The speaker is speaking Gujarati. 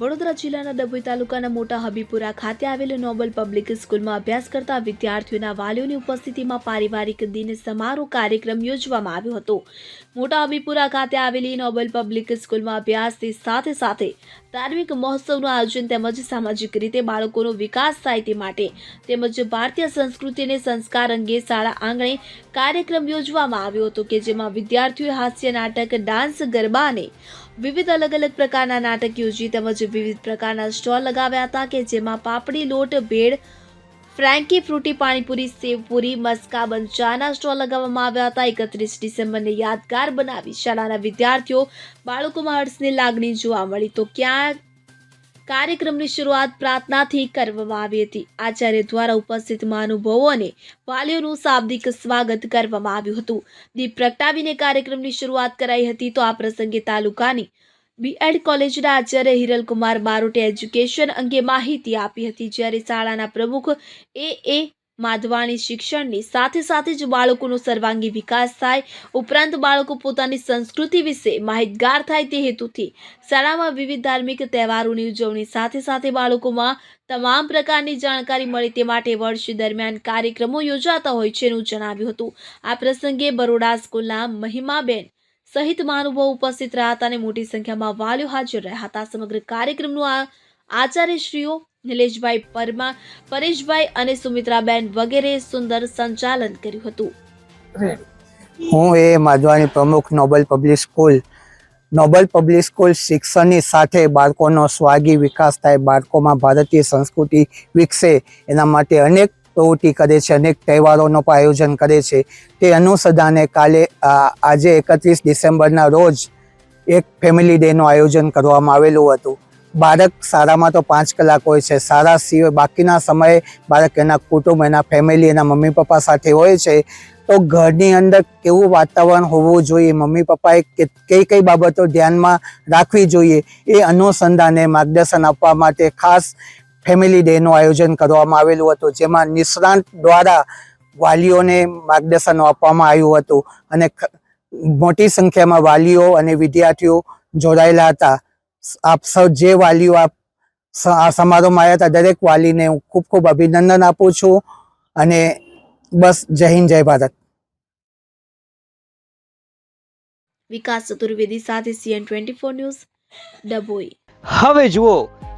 વડોદરા જિલ્લાના ડભોઈ તાલુકાના મોટા હબીપુરા ખાતે આવેલ નોબલ પબ્લિક સ્કૂલમાં અભ્યાસ કરતા વિદ્યાર્થીઓના વાલીઓની ઉપસ્થિતિમાં પારિવારિક દિન સમારોહ કાર્યક્રમ યોજવામાં આવ્યો હતો. મોટા હબીપુરા ખાતે આવેલી નોબલ પબ્લિક સ્કૂલમાં અભ્યાસની સાથે સાથે ધાર્મિક મહોત્સવનું આયોજન તેમજ સામાજિક રીતે બાળકોનો વિકાસ થાય તે માટે તેમજ ભારતીય સંસ્કૃતિ અને સંસ્કાર અંગે શાળા આંગણે કાર્યક્રમ યોજવામાં આવ્યો હતો કે જેમાં વિદ્યાર્થીઓએ હાસ્ય નાટક, ડાન્સ, ગરબા અને વિવિધ અલગ અલગ પ્રકારના નાટક યોજી તેમજ વિવિધ પ્રકારના સ્ટોલ લગાવ્યા હતા કે જેમાં પાપડી, લોટ, ભેળ ફ્રેન્કી ફ્રૂટી પાણીપુરી, સેવપુરી, મસ્કા બંચાના સ્ટોલ લગાવવામાં આવ્યા હતા. એકત્રીસ ડિસેમ્બરને યાદગાર બનાવી શાળાના વિદ્યાર્થીઓ બાળકોમાં હર્ષની લાગણી જોવા મળી. તો ક્યાં કાર્યક્રમની શરૂઆત પ્રાર્થનાથી કરવામાં આવી હતી? આચાર્ય દ્વારા ઉપસ્થિત મહાનુભાવો અને વાલીઓનું શાબ્દિક સ્વાગત કરવામાં આવ્યું હતું. દીપ પ્રગટાવીને કાર્યક્રમની શરૂઆત કરાઈ હતી. તો આ પ્રસંગે તાલુકાની બીએડ કોલેજના આચાર્ય હિરલકુમાર બારોટે એજ્યુકેશન અંગે માહિતી આપી હતી, જ્યારે શાળાના પ્રમુખ એ એ માધવાણી શિક્ષણની સાથે સાથે જ બાળકોનો સર્વાંગી વિકાસ થાય, ઉપરાંત બાળકો પોતાની સંસ્કૃતિ વિશે માહિતગાર થાય તે હેતુથી શાળામાં વિવિધ ધાર્મિક તહેવારોની ઉજવણી સાથે સાથે બાળકોમાં તમામ પ્રકારની જાણકારી મળે તે માટે વર્ષ દરમિયાન કાર્યક્રમો યોજાતા હોય છે એનું જણાવ્યું હતું. આ પ્રસંગે બરોડા સ્કૂલના મહિમાબેન સહિત મહાનુભાવો ઉપસ્થિત રહ્યા હતા અને મોટી સંખ્યામાં વાલીઓ હાજર રહ્યા હતા. સમગ્ર કાર્યક્રમનું આ આચાર્યશ્રીઓ નિલેશભાઈ પરમા પરેશભાઈ અને સુમિત્રાબેન વગેરે સુંદર સંચાલન કર્યું હતું. હું એ માધવાની પ્રમુખ Noble Public School, Noble Public School શિક્ષણની સાથે બાળકોનો સ્વાગી વિકાસ થાય, બાળકોમાં ભારતીય સંસ્કૃતિ વિકસે, એના માટે અનેક પ્રવૃત્તિ કરે છે, અનેક તહેવારોનો પણ આયોજન કરે છે. તે અનુસંધાને કાલે આજે એકત્રીસ ડિસેમ્બરના રોજ એક ફેમિલી ડેનું આયોજન કરવામાં આવેલું હતું. બાળક સારામાં તો પાંચ કલાક હોય છે. સારા સિવાય બાકીના સમયે બાળક એના કુટુંબ, એના ફેમિલી, એના મમ્મી પપ્પા સાથે હોય છે. તો ઘરની અંદર કેવું વાતાવરણ હોવું જોઈએ? મમ્મી પપ્પાએ કઈ કઈ બાબતો ધ્યાનમાં રાખવી જોઈએ? એ અનુસંધાને માર્ગદર્શન આપવા માટે ખાસ ફેમિલી ડેનું આયોજન કરવામાં આવેલું હતું જેમાં નિષ્ણાંત દ્વારા વાલીઓને માર્ગદર્શન આપવામાં આવ્યું હતું અને મોટી સંખ્યામાં વાલીઓ અને વિદ્યાર્થીઓ જોડાયેલા હતા. આપ સૌ જે વાલીઓ આપ આ સમારોહમાં આવ્યા હતા દરેક વાલીને હું ખૂબ ખૂબ અભિનંદન આપું છું અને બસ જય હિન્દ જય ભારત. વિકાસ ચતુર્વેદી સાથે CN twenty four news Dabhoi. હવે જુઓ